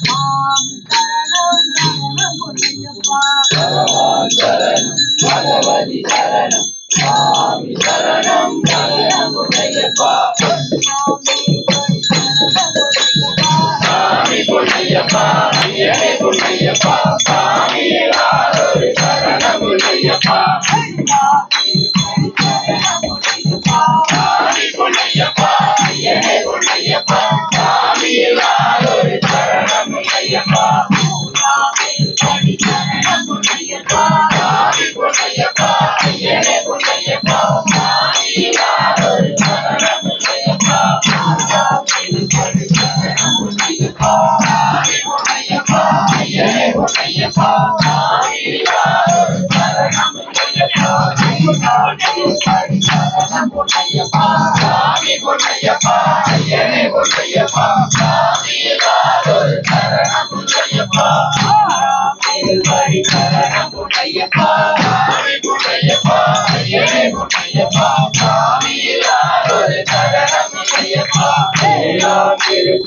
சுவாமி சரணம் சரணம் பொன்னையப்பா திருப்படி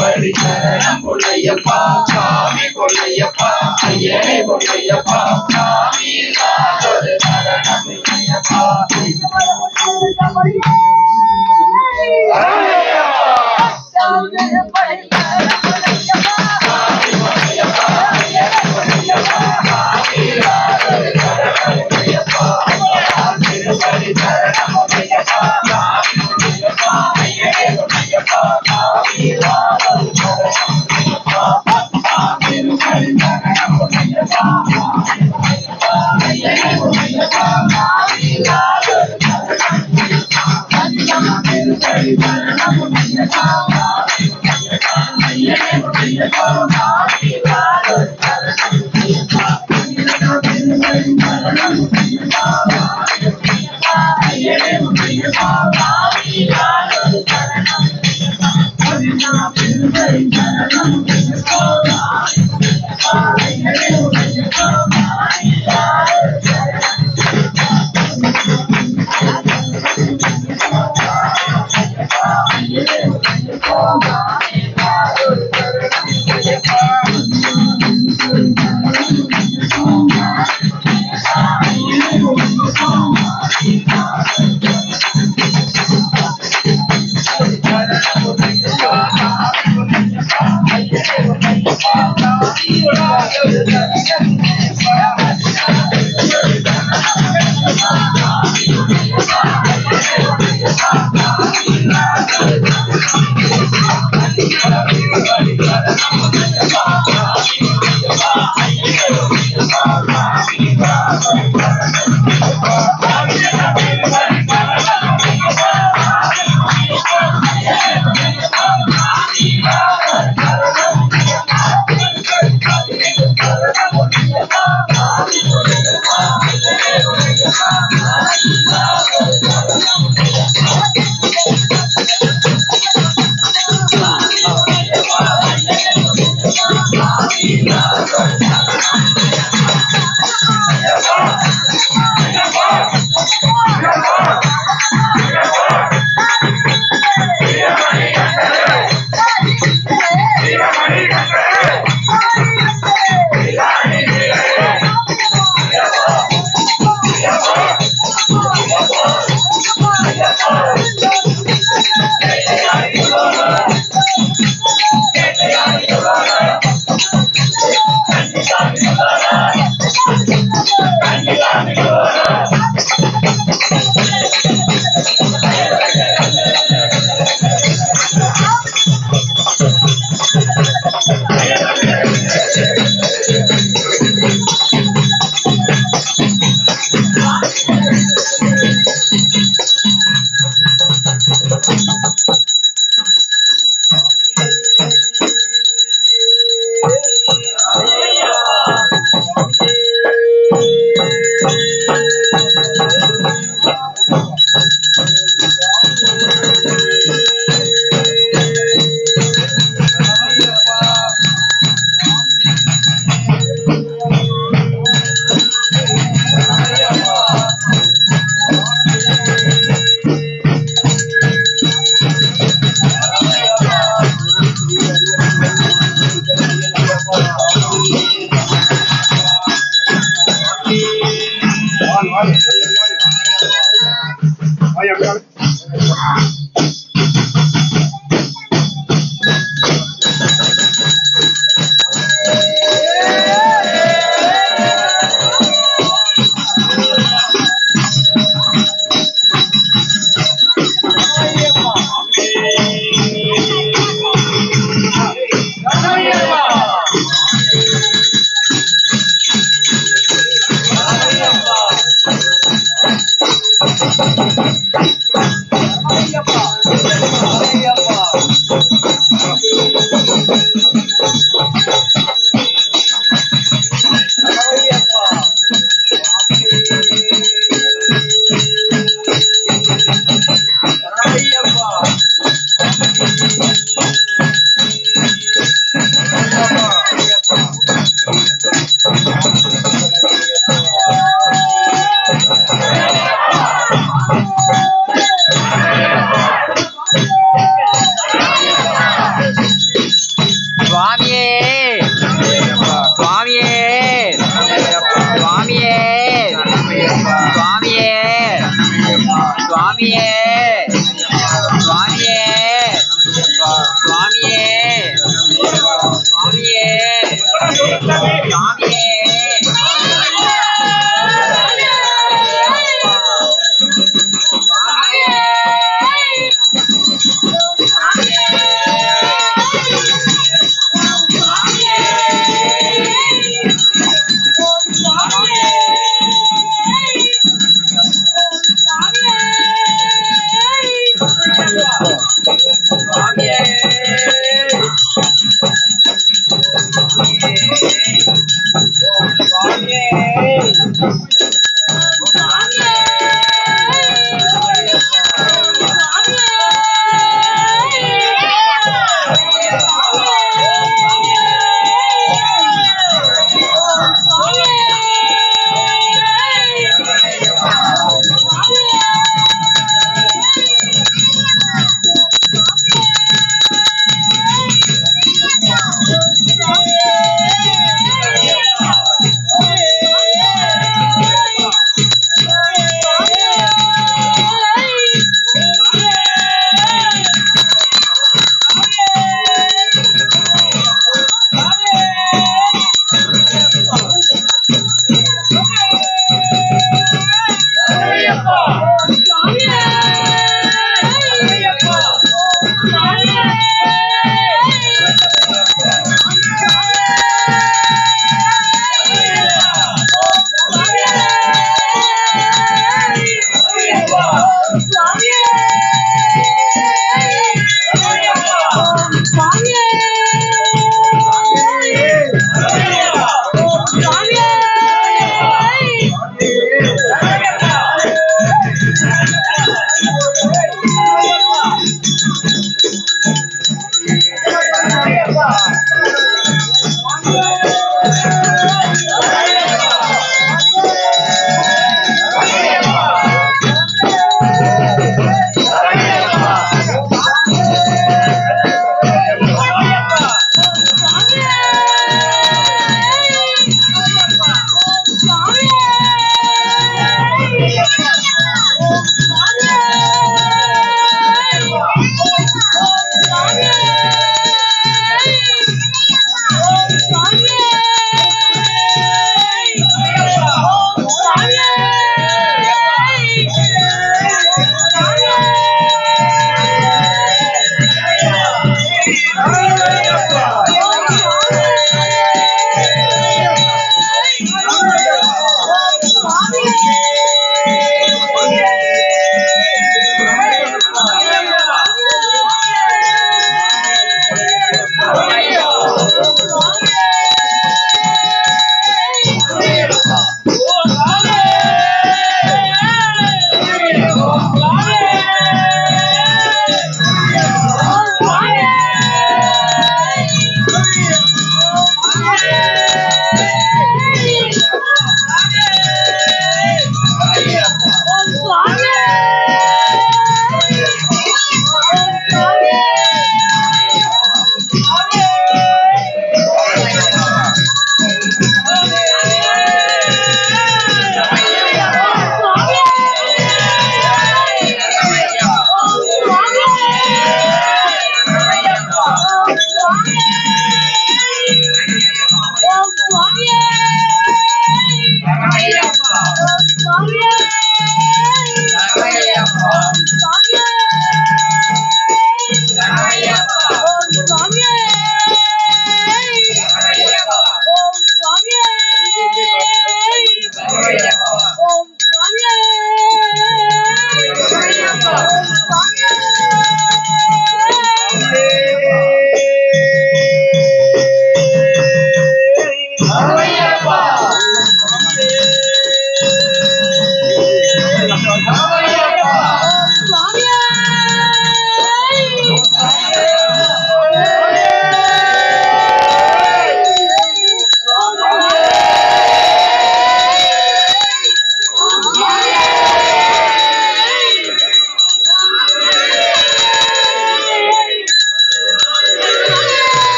சரணம் பொன்னையப்பா சாமி பொன்னையப்பா ஐயனே பொன்னையப்பா சாமி இல்லாதொரு சரணம்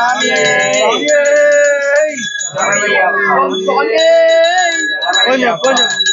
Dame. Dame.